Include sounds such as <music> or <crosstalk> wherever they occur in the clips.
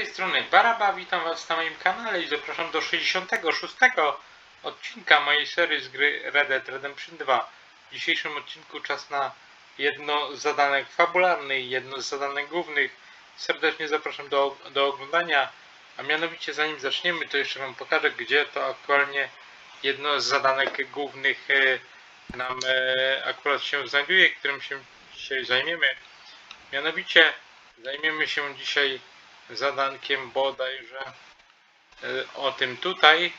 tej strony Baraba, witam was na moim kanale i zapraszam do 66 odcinka mojej serii z gry Red Dead Redemption 2. W dzisiejszym odcinku czas na jedno z zadanek fabularnych, jedno z zadanek głównych. Serdecznie zapraszam do, do oglądania, a mianowicie zanim zaczniemy to jeszcze wam pokażę gdzie to aktualnie jedno z zadanek głównych e, nam e, akurat się znajduje, którym się dzisiaj zajmiemy. Mianowicie zajmiemy się dzisiaj zadankiem bodajże e, o tym tutaj.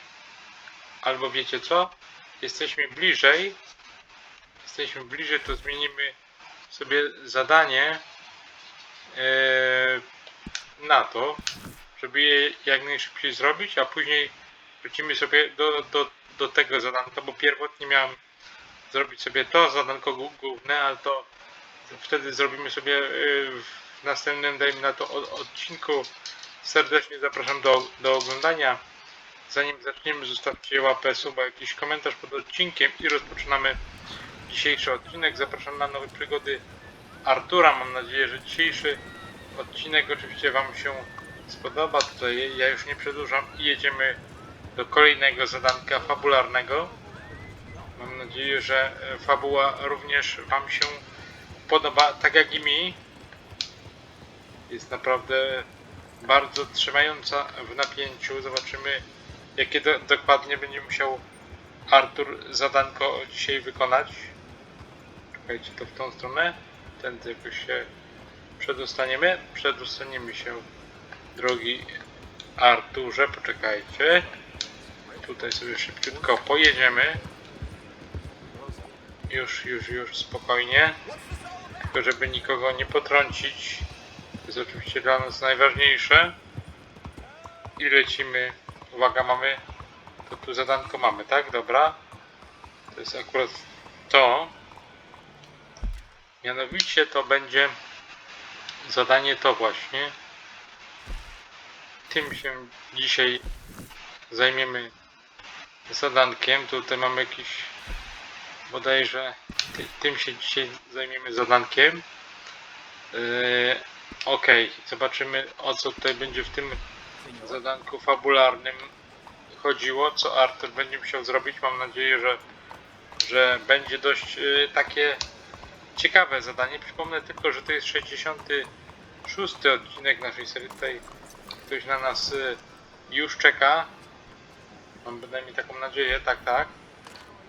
Albo wiecie co? Jesteśmy bliżej. Jesteśmy bliżej, to zmienimy sobie zadanie e, na to, żeby je jak najszybciej zrobić, a później wrócimy sobie do, do, do tego zadanka, bo pierwotnie miałem zrobić sobie to zadanko głó- główne, ale to wtedy zrobimy sobie y, w następnym, dajmy na to, od- odcinku. Serdecznie zapraszam do, do oglądania. Zanim zaczniemy, zostawcie łapę, suba, jakiś komentarz pod odcinkiem i rozpoczynamy dzisiejszy odcinek. Zapraszam na nowe przygody Artura. Mam nadzieję, że dzisiejszy odcinek oczywiście Wam się spodoba. Tutaj ja już nie przedłużam i jedziemy do kolejnego zadanka fabularnego. Mam nadzieję, że fabuła również Wam się podoba, tak jak i mi. Jest naprawdę bardzo trzymająca w napięciu. Zobaczymy, jakie do, dokładnie będzie musiał Artur zadanko dzisiaj wykonać. Czekajcie, to w tą stronę. Tędy jakoś się przedostaniemy. Przedostaniemy się, drogi Arturze. Poczekajcie. Tutaj sobie szybciutko pojedziemy. Już, już, już, spokojnie. Tylko żeby nikogo nie potrącić. To jest oczywiście dla nas najważniejsze. I lecimy. Uwaga, mamy. To tu zadanko mamy, tak? Dobra. To jest akurat to. Mianowicie to będzie zadanie to właśnie. Tym się dzisiaj zajmiemy zadankiem. Tutaj mamy jakiś bodajże ty, tym się dzisiaj zajmiemy zadankiem. Yy, Okej, zobaczymy o co tutaj będzie w tym zadanku fabularnym chodziło, co Arthur będzie musiał zrobić. Mam nadzieję, że, że będzie dość yy, takie ciekawe zadanie. Przypomnę tylko, że to jest 66 odcinek naszej serii. Tutaj ktoś na nas yy, już czeka. Mam bynajmniej taką nadzieję, tak, tak.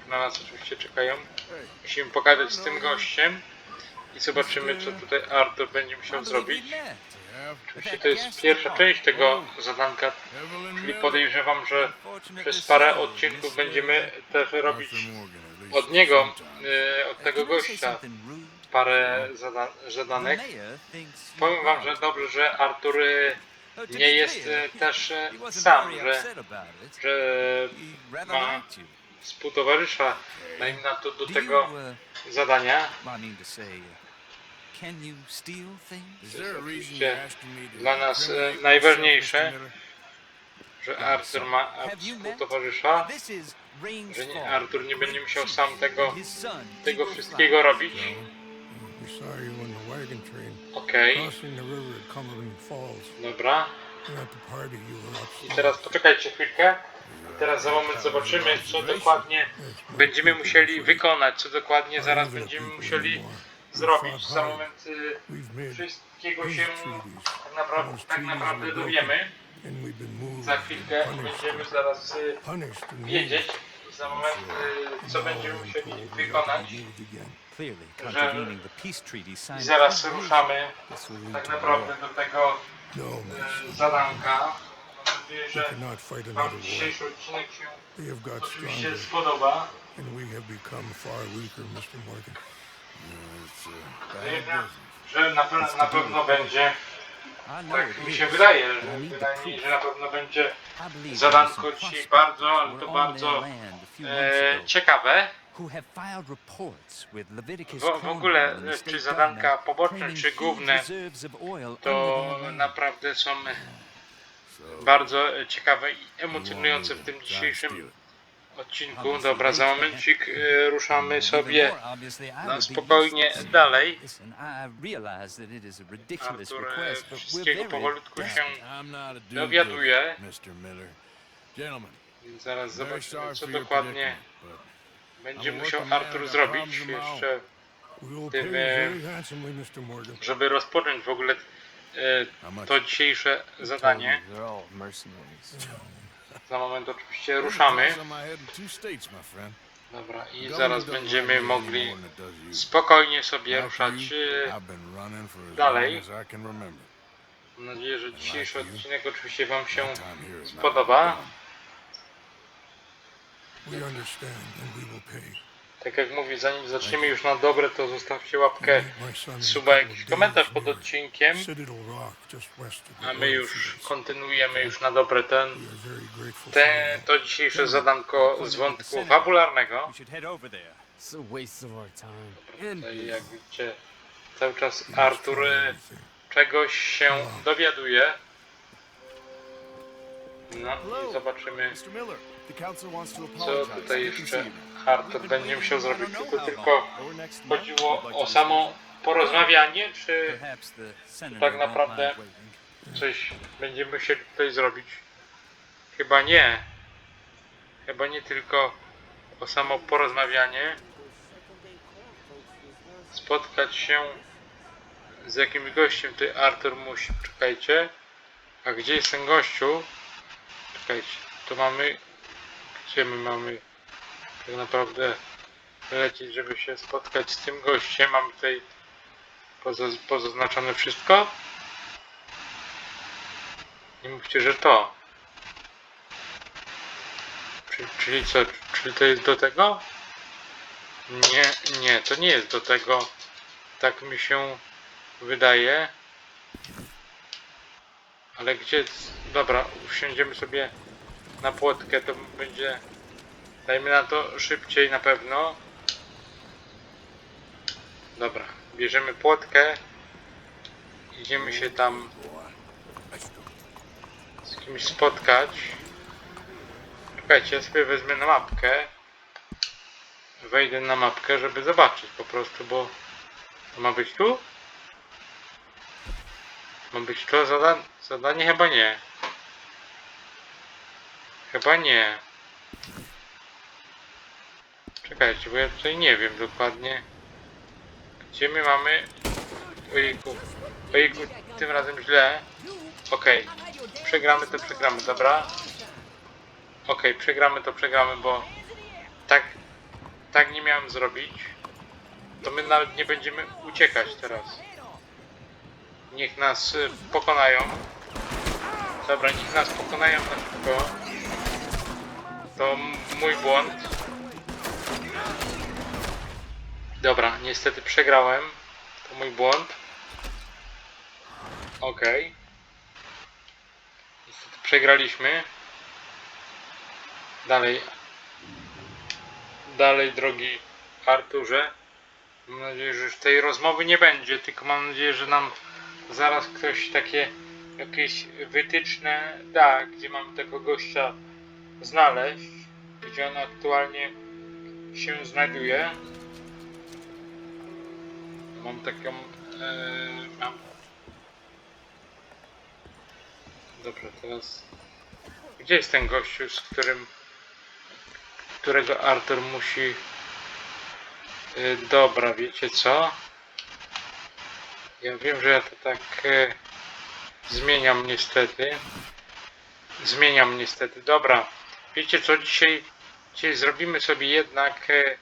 Na nas oczywiście czekają. Musimy pogadać z tym gościem i zobaczymy, co tutaj Arthur będzie musiał zrobić. Oczywiście to jest pierwsza część tego zadanka, czyli podejrzewam, że przez parę odcinków będziemy też robić od niego, e, od tego gościa, parę zada zadanek. Powiem wam, że dobrze, że Artur e, nie jest e, też sam, że, że ma współtowarzysza, dajmy na to do tego zadania. Oczywiście dla nas, e, najważniejsze, że Artur ma współtowarzysza, że nie, Artur nie będzie musiał sam tego, tego wszystkiego robić. We saw you in the wagon train. Okej, crossing the river at Cumberland Falls. dobra. And at the party you were I teraz poczekajcie chwilkę. I teraz za moment zobaczymy, co dokładnie będziemy musieli wykonać, co dokładnie zaraz będziemy musieli zrobić. Za moment y, wszystkiego się treaties, tak naprawdę, tak naprawdę dowiemy. Za chwilkę będziemy zaraz y, wiedzieć, za moment y, co będziemy musieli wykonać. Treaty I zaraz ruszamy tak naprawdę do tego No, zadanka. Mam nadzieję, że Wam dzisiejszy odcinek się oczywiście spodoba. and we have become far weaker, Mr. Morgan. Że na, pe- na pewno będzie, tak mi się wydaje, że że na pewno będzie zadanko prospects bardzo, ale to bardzo e, ciekawe. W, w ogóle, the czy zadanka poboczne, czy główne, to naprawdę są bardzo ciekawe i emocjonujące w tym dzisiejszym odcinku. Dobra, za momencik y, ruszamy sobie na spokojnie dalej. Artur e, wszystkiego powolutku się dowiaduje. Więc zaraz zobaczymy, co dokładnie będzie musiał Artur zrobić jeszcze, Tym, e, żeby rozpocząć w ogóle e, to dzisiejsze zadanie. Za moment oczywiście ruszamy. Dobra, i zaraz będziemy mogli spokojnie sobie ruszać. as dalej. Mam nadzieję, że dzisiejszy odcinek oczywiście Wam się spodoba. We understand and we will pay. Tak jak mówię, zanim zaczniemy już na dobre, to zostawcie łapkę, suba, jakiś komentarz pod odcinkiem, a my już kontynuujemy już na dobre ten, te, to dzisiejsze zadanko z wątku fabularnego. Tutaj jak widzicie, cały czas Artur czegoś się dowiaduje. No i zobaczymy, co tutaj jeszcze Artur będzie musiał zrobić. Czy to tylko month, chodziło o to samo porozmawianie, czy tak naprawdę coś będziemy musieli tutaj zrobić? Chyba nie. Chyba nie tylko o samo porozmawianie. Spotkać się z jakimś gościem. Ty Artur musi. Czekajcie. A gdzie jest ten gościu? Czekajcie. Tu mamy. Gdzie my mamy tak naprawdę lecieć, żeby się spotkać z tym gościem? Mamy tutaj poza- pozaznaczone wszystko. Nie mówcie, że to. Czyli, czyli co? Czyli to jest do tego? Nie, nie, to nie jest do tego. Tak mi się wydaje. Ale gdzie... Dobra, usiądziemy sobie na płotkę, to będzie... Dajmy na to szybciej na pewno. Dobra, bierzemy płotkę. Idziemy się tam z kimś spotkać. Czekajcie, ja sobie wezmę na mapkę. Wejdę na mapkę, żeby zobaczyć po prostu, bo to ma być tu? Ma być to zada zadanie? Chyba nie. Chyba nie. Czekajcie, bo ja tutaj nie wiem dokładnie. Gdzie my mamy... Ojejku. Ojejku, tym razem źle. Okej. Przegramy to przegramy, dobra? Okej, przegramy to przegramy, bo tak, tak nie miałem zrobić. To my nawet nie będziemy uciekać teraz. Niech nas y, pokonają. Dobra, niech nas pokonają na szybko. To mój błąd. Dobra, niestety przegrałem. To mój błąd. Okej. Niestety przegraliśmy. Dalej. Dalej, drogi Arturze. Mam nadzieję, że już tej rozmowy nie będzie, tylko mam nadzieję, że nam zaraz ktoś takie jakieś wytyczne da, gdzie mamy tego gościa znaleźć, gdzie on aktualnie się znajduje. Mam taką. E, mam. Dobrze, teraz. Gdzie jest ten gościu, z którym. którego Arthur musi. E, dobra, wiecie co? Ja wiem, że ja to tak. E, zmieniam niestety. Zmieniam niestety. Dobra. Wiecie co? Dzisiaj. Dzisiaj zrobimy sobie jednak. E,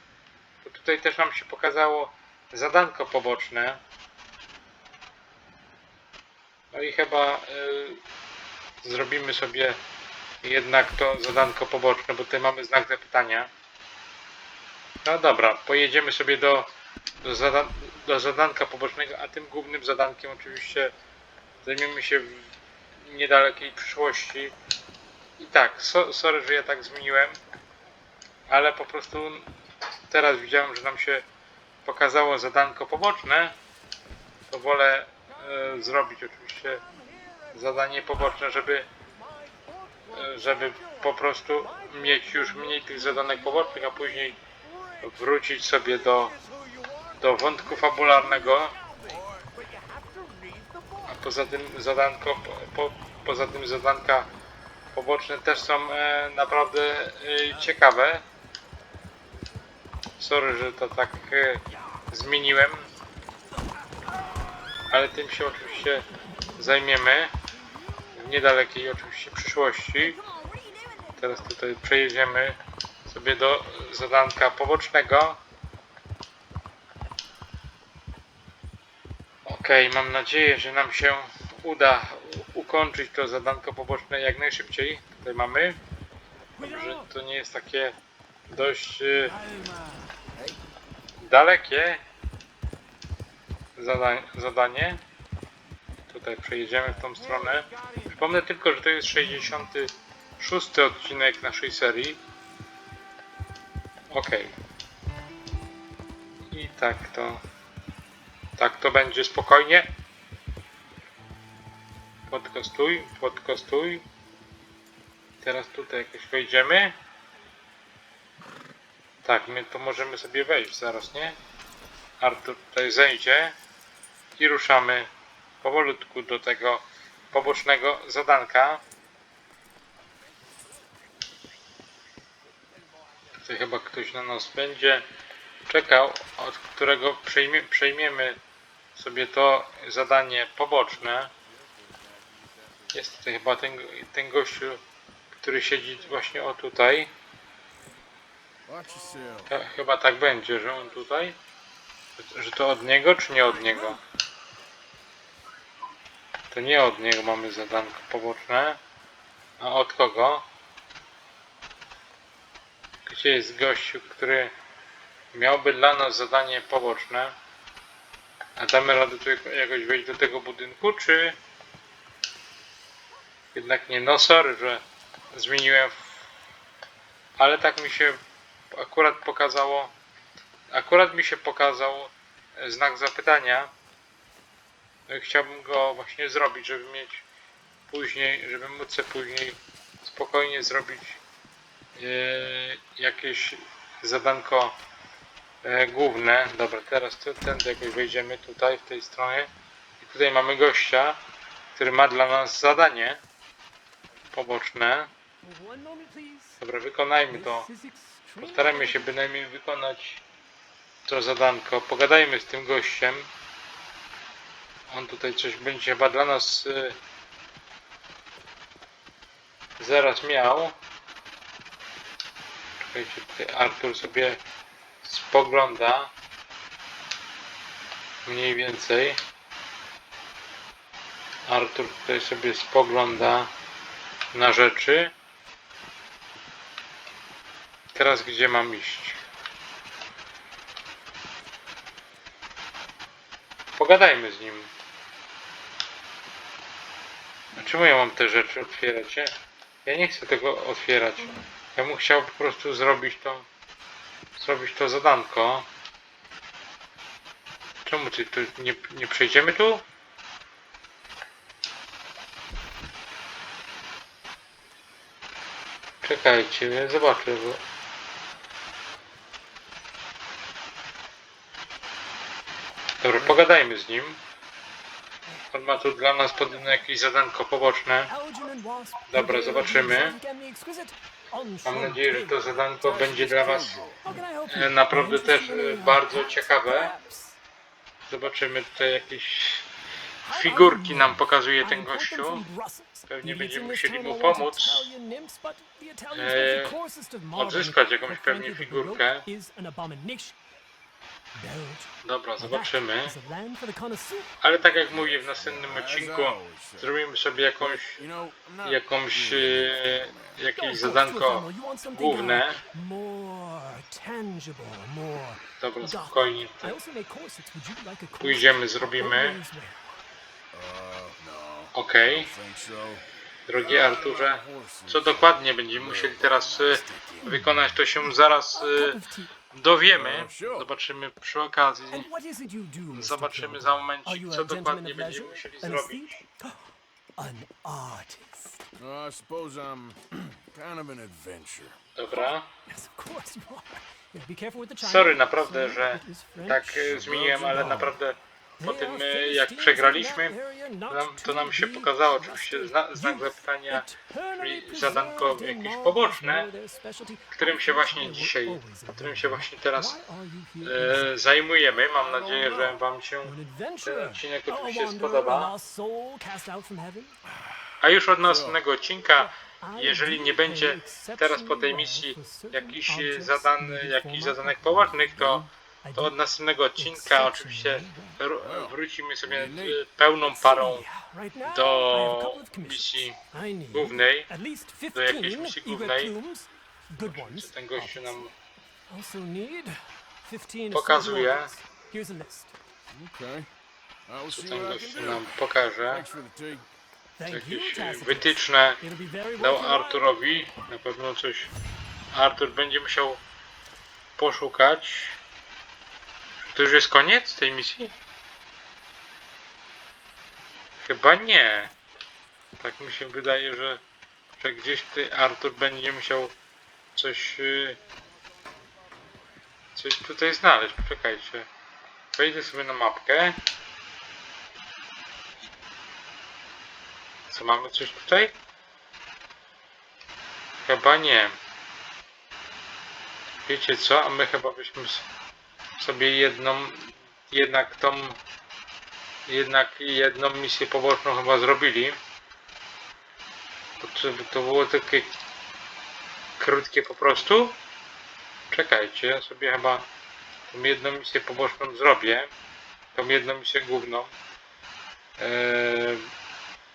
tutaj też nam się pokazało zadanko poboczne. No i chyba y, zrobimy sobie jednak to zadanko poboczne, bo tutaj mamy znak zapytania. No dobra, pojedziemy sobie do, do, do zadanka pobocznego, a tym głównym zadankiem oczywiście zajmiemy się w niedalekiej przyszłości. I tak, so, sorry, że ja tak zmieniłem, ale po prostu teraz widziałem, że nam się pokazało zadanko poboczne, to wolę e, zrobić oczywiście zadanie poboczne, żeby e, żeby po prostu mieć już mniej tych zadanek pobocznych, a później wrócić sobie do, do wątku fabularnego. A poza tym zadanko, po, po, poza tym zadanka poboczne też są e, naprawdę e, ciekawe. Sorry, że to tak e, zmieniłem. Ale tym się oczywiście zajmiemy w niedalekiej oczywiście przyszłości. Teraz tutaj przejedziemy sobie do zadanka pobocznego. Okej, mam nadzieję, że nam się uda ukończyć to zadanko poboczne jak najszybciej. Tutaj mamy. Że to nie jest takie dość y, dalekie zada zadanie. Tutaj przejedziemy w tą stronę. Przypomnę tylko, że to jest 66 odcinek naszej serii. Ok. I tak to. Tak to będzie spokojnie. Płotko stój. Teraz tutaj jakoś wejdziemy. Tak, my to możemy sobie wejść zaraz, nie? Artur tutaj zejdzie i ruszamy powolutku do tego pobocznego zadanka. Tutaj chyba ktoś na nas będzie czekał, od którego przejmie, przejmiemy sobie to zadanie poboczne. Jest tutaj chyba ten, ten gościu, który siedzi właśnie o tutaj. Chyba tak będzie, że on tutaj. Że- to od niego, czy nie od niego? To nie od niego mamy zadanko poboczne. A od kogo? Gdzie jest gościu, który miałby dla nas zadanie poboczne? A damy radę tu jako- jakoś wejść do tego budynku, czy jednak nie? No sorry, że zmieniłem. Ale tak mi się akurat pokazało, akurat mi się pokazał e, znak zapytania. No i Chciałbym go właśnie zrobić, żeby mieć później, żeby móc sobie później spokojnie zrobić e, jakieś zadanko e, główne. Dobra, teraz tu, tędy jakoś wejdziemy tutaj, w tej stronie. I tutaj mamy gościa, który ma dla nas zadanie poboczne. Dobra, wykonajmy to. Postarajmy się bynajmniej wykonać to zadanko. Pogadajmy z tym gościem. On tutaj coś będzie chyba dla nas y, zaraz miał. Czekajcie, tutaj Artur sobie spogląda. Mniej więcej. Artur tutaj sobie spogląda na rzeczy. Teraz gdzie mam iść? Pogadajmy z nim. A czemu ja mam te rzeczy otwierać? Ja, ja nie chcę tego otwierać. Ja bym chciał po prostu zrobić to zrobić to zadanko. Czemu ty tu nie, nie przejdziemy tu? Czekajcie, zobaczę, bo... Dobra, pogadajmy z nim. On ma tu dla nas podobno jakieś zadanko poboczne. Dobra, zobaczymy. Mam nadzieję, że to zadanko będzie dla Was e, naprawdę też e, bardzo ciekawe. Zobaczymy tutaj jakieś figurki nam pokazuje ten gościu. Pewnie będziemy musieli mu pomóc, e, odzyskać jakąś pewnie figurkę. Dobra, zobaczymy. Ale tak jak mówię w następnym As odcinku, zrobimy sobie jakąś, jakąś, e, jakieś zadanko uh, główne. Dobra, spokojnie. Pójdziemy, zrobimy. Uh, no. Okej. So. Drogi Arturze, co dokładnie będziemy musieli teraz y, wykonać, to się zaraz Dowiemy. Zobaczymy przy okazji. Zobaczymy za you co dokładnie będziemy musieli zrobić. aesthete? <gasps> an artist. No, I suppose I'm <clears throat> kind of an adventurer. Dobra. Yes, of course you are. Yeah, be careful with the Chinese. Sorry naprawdę, że tak e, zmieniłem, ale naprawdę po tym e, jak przegraliśmy, to nam, to nam się pokazało oczywiście zna, znak zapytania, czyli zadanko jakieś poboczne, którym się właśnie dzisiaj, którym się właśnie teraz e, zajmujemy. Mam nadzieję, że Wam się ten odcinek oczywiście spodoba. a już od następnego odcinka, jeżeli nie będzie teraz po tej misji jakichś for jakichś zadanek poważnych, to, to do od następnego odcinka oczywiście wr- wrócimy sobie pełną parą do misji głównej. do jakiejś 15 misji głównej. ones. Ten gościu nam Also need 15 pokazuje. see ten gościu nam pokaże. Jakieś wytyczne dał. Arturowi. Na pewno coś Artur będzie musiał poszukać. To już jest koniec tej misji? Chyba nie. Tak mi się wydaje, że, że gdzieś ty Artur będzie musiał coś y, coś tutaj znaleźć. Poczekajcie. Wejdę sobie na mapkę. Co mamy coś tutaj? Chyba nie. Wiecie co? A my chyba byśmy sobie jedną, jednak tą, jednak jedną misję poboczną chyba zrobili. To, to było takie krótkie po prostu. Czekajcie, ja sobie chyba tą jedną misję poboczną zrobię. Tą jedną misję główną. Eee,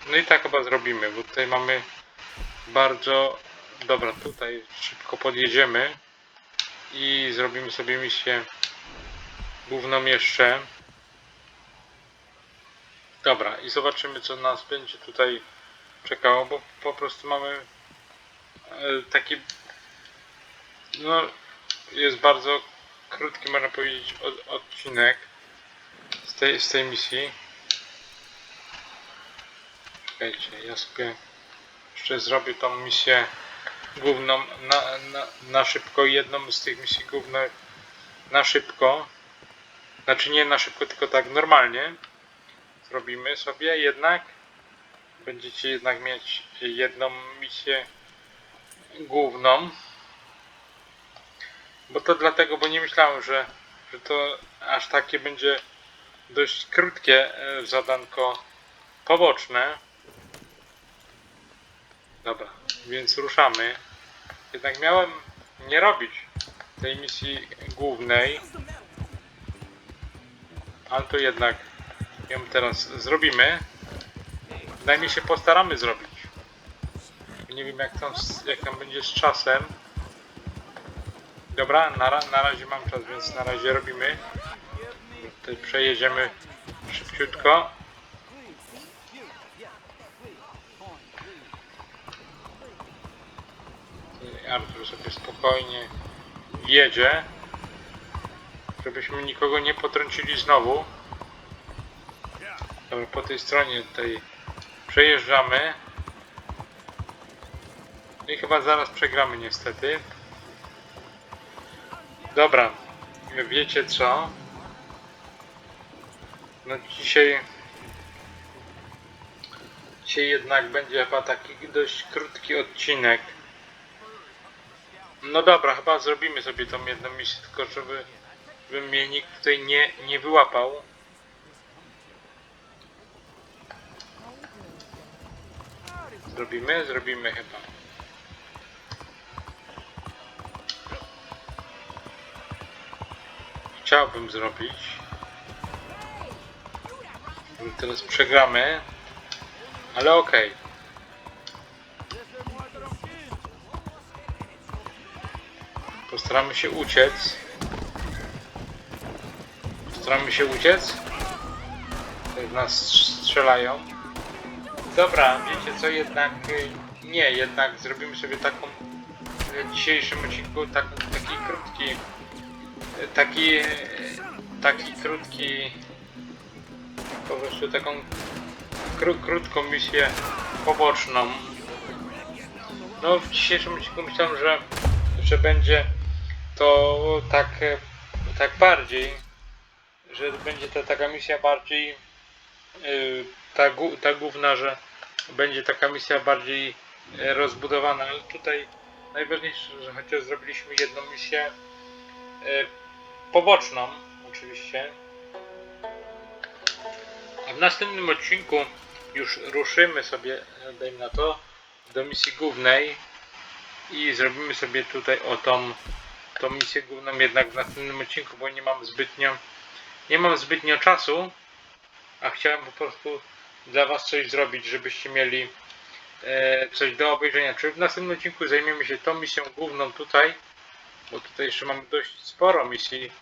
no i tak chyba zrobimy, bo tutaj mamy bardzo... Dobra, tutaj szybko podjedziemy i zrobimy sobie misję główną jeszcze. Dobra, i zobaczymy co nas będzie tutaj czekało, bo po prostu mamy e, taki no jest bardzo krótki można powiedzieć od, odcinek z tej, z tej misji. Czekajcie, ja sobie jeszcze zrobię tą misję główną na, na, na szybko, jedną z tych misji głównych na szybko. Znaczy nie na szybko, tylko tak normalnie. Zrobimy sobie jednak. Będziecie jednak mieć jedną misję główną. Bo to dlatego, bo nie myślałem, że, że to aż takie będzie dość krótkie e, zadanko poboczne. Dobra, więc ruszamy. Jednak miałem nie robić tej misji głównej. Ale to jednak ją teraz zrobimy. Przynajmniej się postaramy zrobić. Nie wiem jak tam, jak tam będzie z czasem. Dobra, na, na razie mam czas, więc na razie robimy. Tutaj przejedziemy szybciutko. Artur sobie spokojnie jedzie. Żebyśmy nikogo nie potrącili znowu. Dobra, po tej stronie tutaj przejeżdżamy. No I chyba zaraz przegramy niestety. Dobra, wiecie co? No dzisiaj... Dzisiaj jednak będzie chyba taki dość krótki odcinek. No dobra, chyba zrobimy sobie tą jedną misję, tylko żeby, żeby mnie nikt tutaj nie, nie wyłapał. Zrobimy? Zrobimy chyba. Chciałbym zrobić. Teraz przegramy. Ale okej. Postaramy się uciec. Postaramy się uciec. Jak nas strzelają. Dobra, wiecie co, jednak y, nie, jednak zrobimy sobie taką w dzisiejszym odcinku taką, taki krótki y, taki y, taki krótki po prostu taką kró, krótką misję poboczną. No w dzisiejszym odcinku myślałem, że, że będzie to tak, tak bardziej, że będzie to taka misja bardziej yy, ta, ta główna, że będzie taka misja bardziej e, rozbudowana, ale tutaj najważniejsze, że chociaż zrobiliśmy jedną misję e, poboczną oczywiście. A w następnym odcinku już ruszymy sobie, dajmy na to, do misji głównej i zrobimy sobie tutaj o tą, tą misję główną jednak w następnym odcinku, bo nie mam zbytnio nie mam zbytnio czasu, a chciałem po prostu dla was coś zrobić, żebyście mieli e, coś do obejrzenia. Czy w następnym odcinku zajmiemy się tą misją główną tutaj, bo tutaj jeszcze mamy dość sporo misji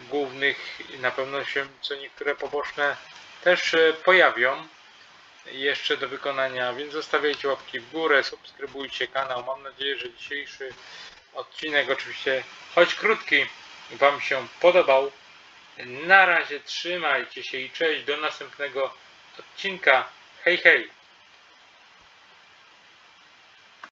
głównych i na pewno się co niektóre poboczne też e, pojawią jeszcze do wykonania, więc zostawiajcie łapki w górę, subskrybujcie kanał. Mam nadzieję, że dzisiejszy odcinek, oczywiście choć krótki, Wam się podobał. Na razie trzymajcie się i cześć do następnego odcinka. Hej hej!